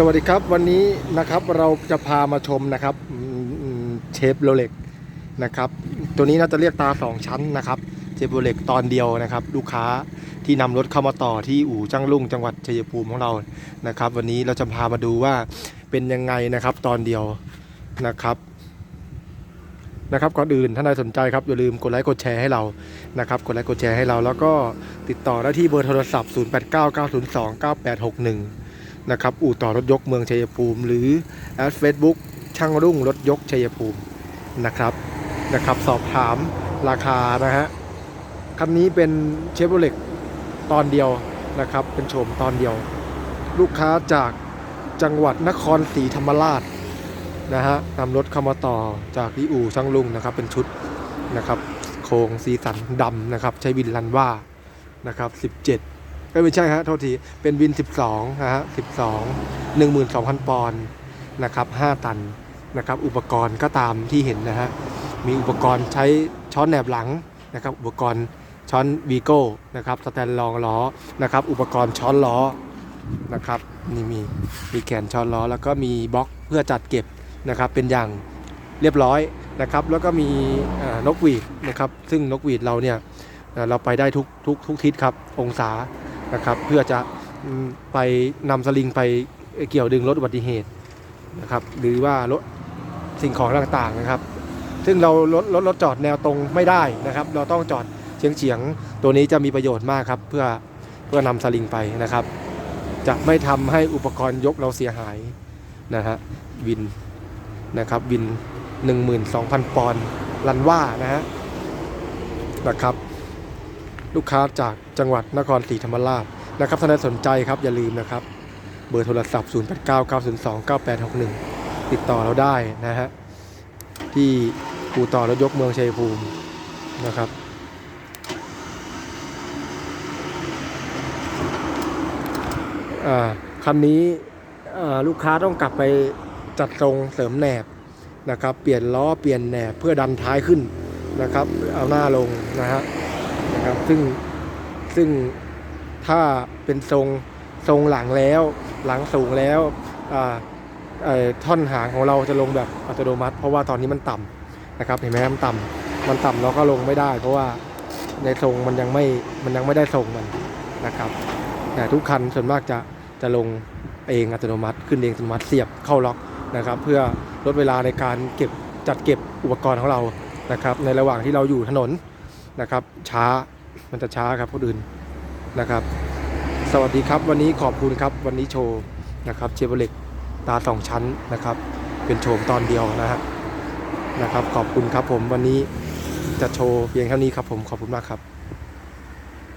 สวัสดีครับวันนี้นะครับเราจะพามาชมนะครับเชฟโรเล็กนะครับตัวนี้น่าจะเรียกตาสองชั้นนะครับเชฟโรเล็กตอนเดียวนะครับ ลูกค้าที่นำรถเข้ามาต่อที่อู่จ้างลุ่งจังหวัดชัยภูมิของเรานะครับ วันนี้เราจะพามาดูว่าเป็นยังไงนะครับตอนเดียวนะครับนะครับก่อนอื่นถ้านายสนใจครับอย่าลืมกดไลค์กดแชร์ให้เรานะครับกดไลค์กดแชร์ให้เรา แล้วก็ติดต่อได้ที่เบอร์โทรศัพท์ 0899029861 นะครับอู่ต่อรถยกเมืองชัยภูมิ หรือแอดเฟซบุ๊กช่างรุ่งรถยกชัยภูมินะครับนะครับ สอบถามราคานะฮะคันนี้เป็นเชฟโรเล็กตอนเดียวนะครับ เป็นโฉมตอนเดียว ลูกค้าจากจังหวัดนครศรีธรรมราชนะฮะนำรถเข้ามาต่อจากที่อู่ช่างลุงนะครับ เป็นชุดนะครับ โครงสีสันดำนะครับ ใช้วินลันว่านะครับ 17 ไม่ใช่ฮะโทษที เป็นวิน 12นะฮะ12 12,000 ปอนด์นะครับ 5 ตันนะครับ อุปกรณ์ก็ตามที่เห็นนะฮะ มีอุปกรณ์ใช้ช้อนแหนบหลังนะครับ อุปกรณ์ช้อนวีโก้นะครับ สแตนรองล้อนะครับ อุปกรณ์ช้อนล้อนะครับนี่มีมีแขนช้อนล้อ แล้วก็มีบล็อกเพื่อจัดเก็บนะครับเป็นอย่างเรียบร้อยนะครับ แล้วก็มีนกหวีดนะครับ ซึ่งนกหวีดเราเนี่ยเราไปได้ทุกทุกทุกทิศครับองศา นะครับ เพื่อจะไปนำสลิงไปเกี่ยวดึงลดอุบัติเหตุนะครับ หรือว่าลดสิ่งของต่างๆนะครับ ซึ่งเราลดรถจอดแนวตรงไม่ได้นะครับ เราต้องจอดเฉียงเฉียงๆตัวนี้จะมีประโยชน์มากครับ เพื่อเพื่อนำสลิงไปนะครับ จะไม่ทำให้อุปกรณ์ยกเราเสียหายนะฮะวินนะครับวิน 12,000 ปอนด์ลันว่านะฮะนะครับ ลูกค้าจากจังหวัดนครศรีธรรมราชนะครับท่านใดสนใจครับอย่าลืมนะครับ เบอร์โทรศัพท์ 0899029861 ติดต่อเราได้นะฮะที่ปูต่อรถยกเมืองชัยภูมินะครับคันนี้ลูกค้าต้องกลับไปจัดทรงเสริมแหนบนะครับ เปลี่ยนล้อเปลี่ยนแหนบเพื่อดันท้ายขึ้นนะครับ เอาหน้าลงนะฮะ นะครับ ซึ่งซึ่งถ้าเป็นทรงทรงหลังแล้ว หลังสูงแล้วท่อนหางของเราจะลงแบบอัตโนมัติ เพราะว่าตอนนี้มันต่ำนะครับเห็นไหมมันต่ำมันต่ำเราก็ลงไม่ได้ เพราะว่าในทรงมันยังไม่มันยังไม่ได้ทรงมันนะครับแต่ทุกคันส่วนมากจะจะลงเองอัตโนมัติ ขึ้นเองอัตโนมัติเสียบเข้าล็อกนะครับ เพื่อลดเวลาในการเก็บจัดเก็บอุปกรณ์ของเรานะครับ ในระหว่างที่เราอยู่ถนน นะครับ ช้ามันจะช้าครับคนอื่นนะครับ สวัสดีครับวันนี้ขอบคุณครับวันนี้โชว์นะครับเชฟเล็กตาสองชั้นนะครับ เป็นโชว์ตอนเดียวนะฮะนะครับ ขอบคุณครับผมวันนี้จะโชว์เพียงเท่านี้ครับผมขอบคุณมากครับ